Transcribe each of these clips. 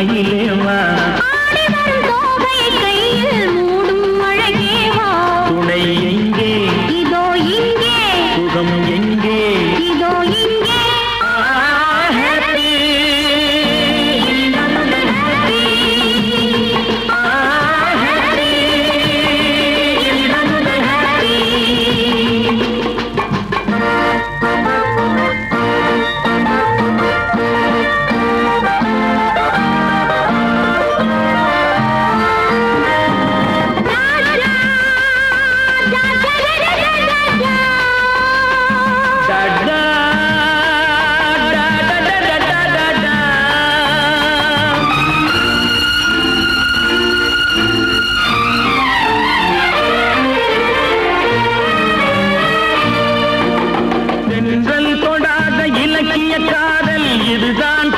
மயிலே வா. இலக்கிய காதல் இதுதான்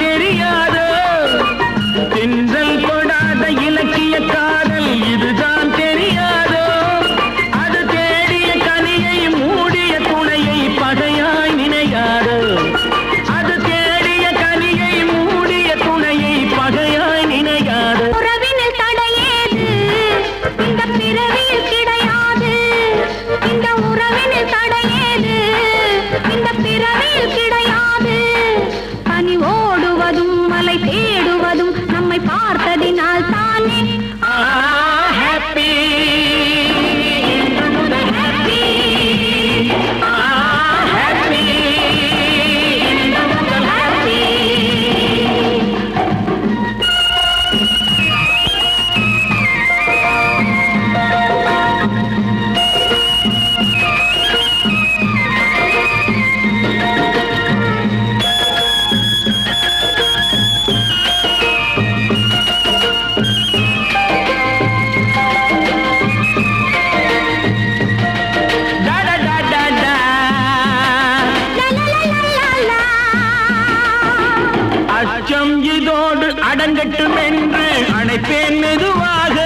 இருக்கட்டும் என்று அழைப்பேன் மெதுவாக.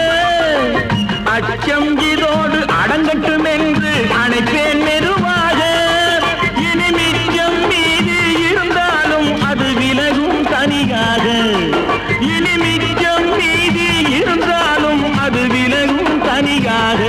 அச்சம் இதோடு அடங்கட்டும் என்று அழைப்பேன் மெதுவாக. இனி மிச்சம் மீது இருந்தாலும் அது விலகும் தனியாக. இனி மிச்சம் மீது இருந்தாலும் அது விலகும் தனியாக.